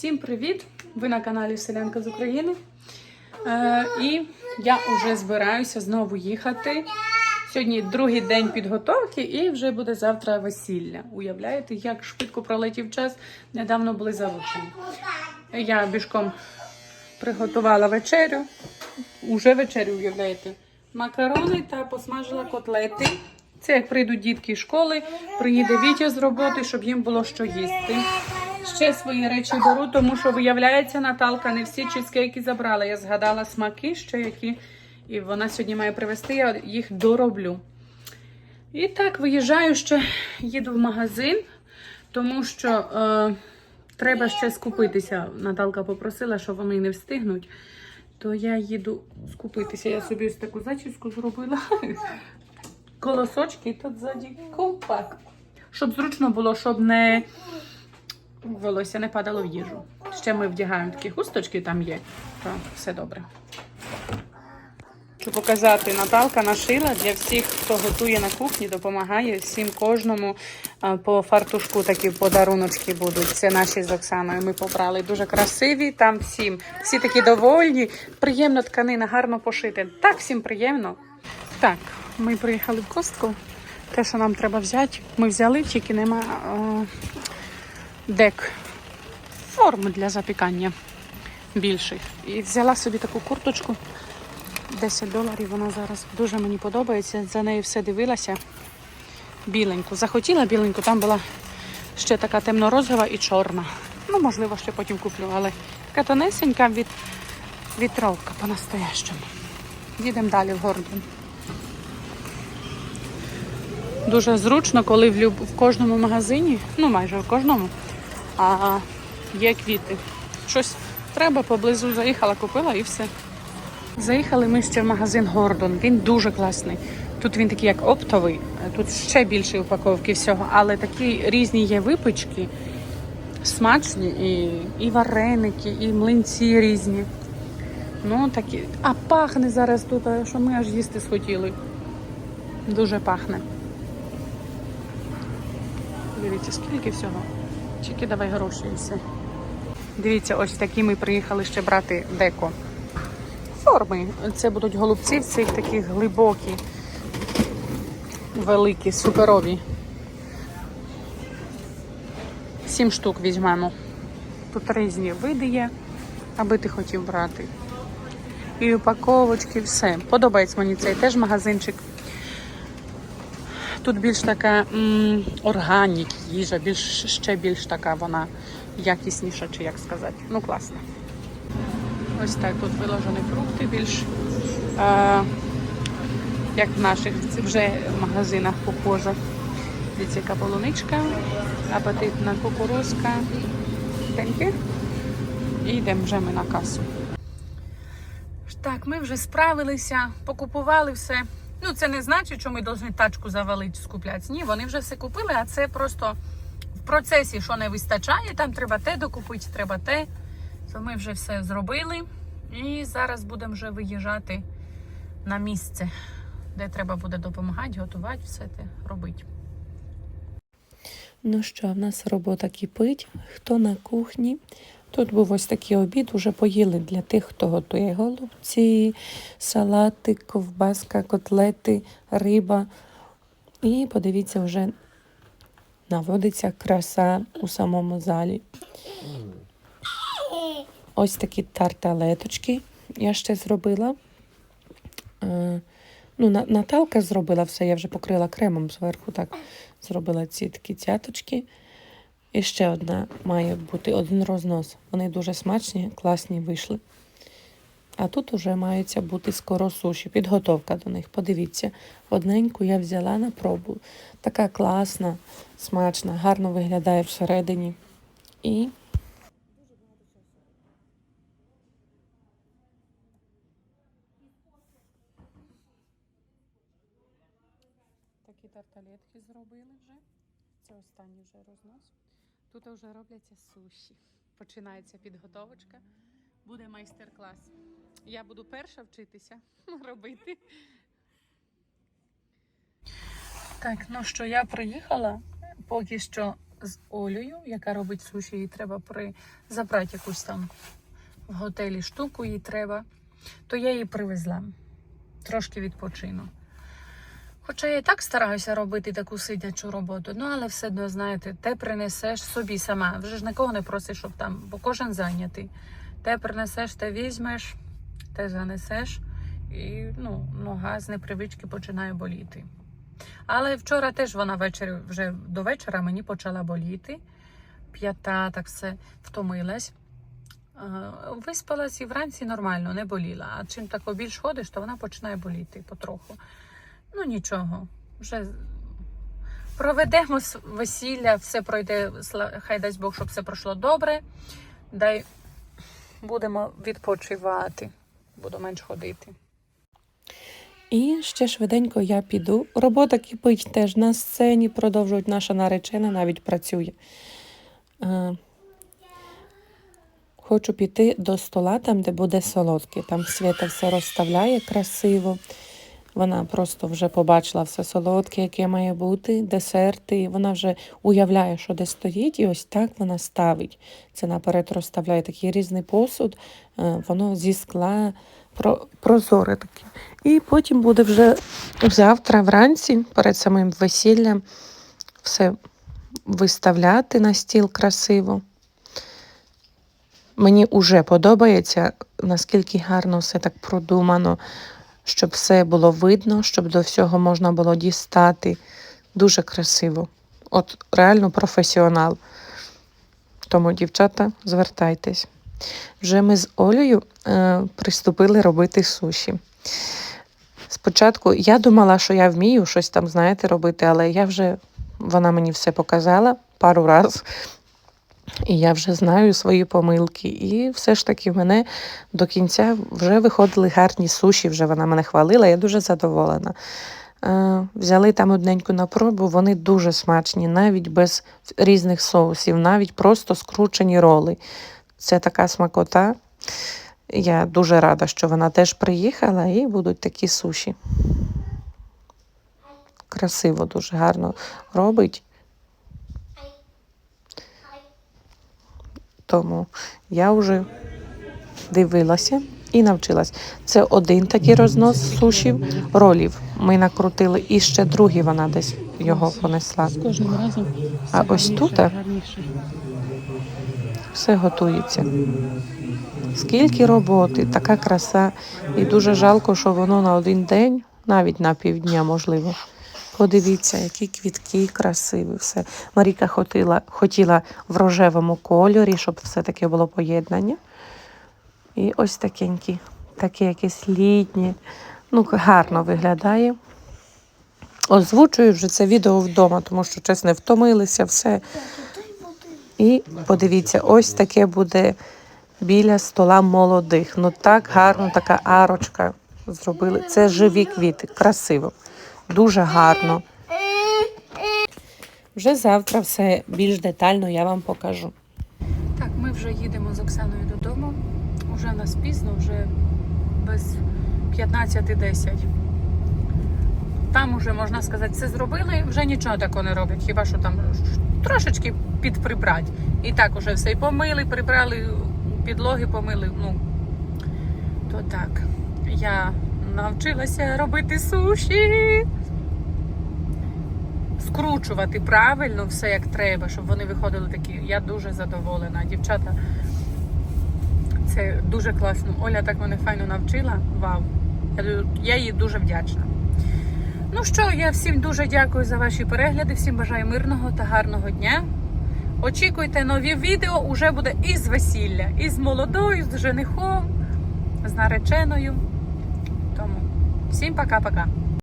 Всім привіт! Ви на каналі Селянка з України. Е, і я вже збираюся знову їхати. Сьогодні другий день підготовки, і вже буде завтра весілля. Уявляєте, як швидко пролетів час. Недавно були заручені. Я бішком приготувала вечерю. Уже вечерю, уявляєте. Макарони та посмажила котлети. Це як прийдуть дітки з школи, приїде Вітя з роботи, щоб їм було що їсти. Ще свої речі беру, тому що виявляється, Наталка не всі чизкейки забрала. Я згадала смаки, ще які, і вона сьогодні має привезти, я їх дороблю. І так, виїжджаю ще, їду в магазин, тому що е, треба ще скупитися. Наталка попросила, що вони не встигнуть. То я їду скупитися. Я собі ось таку зачіску зробила. Колосочки тут ззаді ковпак. Щоб зручно було, щоб не волосся не падало в їжу. Ще ми вдягаємо такі хусточки, там є, то все добре. Хочу показати, Наталка нашила для всіх, хто готує на кухні, допомагає всім кожному по фартушку такі подаруночки будуть. Це наші з Оксаною. Ми побрали дуже красиві. Там всім всі такі довольні. Приємна тканина, гарно пошити. Так всім приємно. Так, ми приїхали в костку. Те, що нам треба взяти, ми взяли, тільки нема дек форм для запікання більших. І взяла собі таку курточку. 10 доларів вона зараз дуже мені подобається. За нею все дивилася. Біленьку. Захотіла біленьку, там була ще така темно-розова і чорна. Ну, можливо, ще потім куплю, але така тонесенька від вітровка по-настоящому. Їдемо далі в Гордон. Дуже зручно, коли в, люб... в кожному магазині, ну майже в кожному, а, є квіти. Щось треба поблизу заїхала, купила і все. Заїхали ми ще в магазин Гордон. Він дуже класний. Тут він такий як оптовий, тут ще більше упаковки всього, але такі різні є випічки, смачні, і, і вареники, і млинці різні. Ну такі. А пахне зараз тут, що ми аж їсти схотіли. Дуже пахне. Дивіться, скільки всього. Тільки давай гроші і все. Дивіться, ось такі ми приїхали ще брати деко. Форми. Це будуть голубці в цих таких глибокі, великі, суперові. Сім штук візьмемо. Тут різні види є, аби ти хотів брати. І упаковочки, все. Подобається мені цей теж магазинчик. Тут більш така м, органік їжа, більш, ще більш така вона якісніша, чи як сказати. Ну, класно. Ось так тут виложені фрукти більш е, як в наших вже магазинах похоже. Дивіться, яка полуничка, апетитна кукурузка. Теньки. І йдемо вже ми на касу. Так, ми вже справилися, покупували все. Ну, це не значить, що ми повинні тачку завалити, скуплятися. Ні, вони вже все купили, а це просто в процесі, що не вистачає, там треба те докупити, треба те. То ми вже все зробили. І зараз будемо вже виїжджати на місце, де треба буде допомагати, готувати, все те робити. Ну що, в нас робота кипить. Хто на кухні? Тут був ось такий обід, уже поїли для тих, хто готує голубці, салати, ковбаска, котлети, риба. І подивіться, вже наводиться краса у самому залі. Ось такі тарталеточки я ще зробила. Е, Ну, Наталка зробила все, я вже покрила кремом зверху, так зробила ці такі цяточки. І ще одна має бути один рознос. Вони дуже смачні, класні вийшли. А тут уже маються бути скоро суші, підготовка до них. Подивіться, одненьку я взяла на пробу. Така класна, смачна, гарно виглядає всередині. І Такі тарталетки зробили вже. Це останній вже рознос. Тут вже робляться суші. Починається підготовочка. Буде майстер-клас. Я буду перша вчитися робити. Так, ну що я приїхала. Поки що з Олею, яка робить суші, їй треба при... забрати якусь там в готелі штуку, їй треба. То я її привезла. Трошки відпочину. Хоча я і так стараюся робити таку сидячу роботу, ну але все одно, знаєте, те принесеш собі сама. Вже ж нікого не просиш, щоб там, бо кожен зайнятий. Те принесеш, те візьмеш, те занесеш, і ну, нога з непривички починає боліти. Але вчора теж вона ввечері, вже до вечора мені почала боліти. П'ята так все втомилась. Виспалась і вранці нормально, не боліла. А чим так більш ходиш, то вона починає боліти потроху. Ну нічого, вже проведемо весілля, все пройде, хай дасть Бог, щоб все пройшло добре. Дай будемо відпочивати, буду менш ходити. І ще швиденько я піду. Робота кипить теж на сцені, продовжують наша наречена, навіть працює. Е, Хочу піти до стола, там, де буде солодке. Там Свята все розставляє красиво. Вона просто вже побачила все солодке, яке має бути, десерти. Вона вже уявляє, що де стоїть, і ось так вона ставить. Це наперед розставляє такий різний посуд, е, воно зі скла про- прозоре таке. І потім буде вже завтра вранці, перед самим весіллям, все виставляти на стіл красиво. Мені вже подобається, наскільки гарно все так продумано, щоб все було видно, щоб до всього можна було дістати. Дуже красиво. От реально професіонал. Тому, дівчата, звертайтесь. Вже ми з Олею е, приступили робити суші. Спочатку я думала, що я вмію щось там, знаєте, робити, але я вже вона мені все показала пару разів. І я вже знаю свої помилки. І все ж таки в мене до кінця вже виходили гарні суші, вже вона мене хвалила, я дуже задоволена. Е, взяли там одненьку на пробу, вони дуже смачні, навіть без різних соусів, навіть просто скручені роли. Це така смакота. Я дуже рада, що вона теж приїхала і будуть такі суші. Красиво, дуже гарно робить. Тому я вже дивилася і навчилась. Це один такий рознос сушів, ролів. Ми накрутили, і ще другий вона десь його понесла. А ось тут. Все готується. Скільки роботи, така краса. І дуже жалко, що воно на один день, навіть на півдня, можливо. Подивіться, які квітки красиві. Все. Маріка хотіла, хотіла в рожевому кольорі, щоб все таке було поєднання. І ось такенькі, такі якісь літні. Ну, гарно виглядає. Озвучую вже це відео вдома, тому що, чесно, втомилися все. І подивіться, ось таке буде біля стола молодих. Ну так гарно, така арочка зробили. Це живі квіти, красиво, дуже гарно. Вже завтра все більш детально я вам покажу. Так, ми вже їдемо з Оксаною додому. Уже нас пізно, вже без 15.10. Там уже, можна сказати, все зробили, вже нічого такого не роблять. Хіба що там трошечки підприбрати. І так уже все і помили, прибрали, підлоги помили. Ну, то так. Я навчилася робити суші. Скручувати правильно все як треба, щоб вони виходили такі. Я дуже задоволена. Дівчата, це дуже класно. Оля так мене файно навчила. Вау! Я, їй дуже вдячна. Ну що, я всім дуже дякую за ваші перегляди. Всім бажаю мирного та гарного дня. Очікуйте нові відео. Уже буде і з весілля, і з молодою, з женихом, з нареченою. Тому всім пока-пока.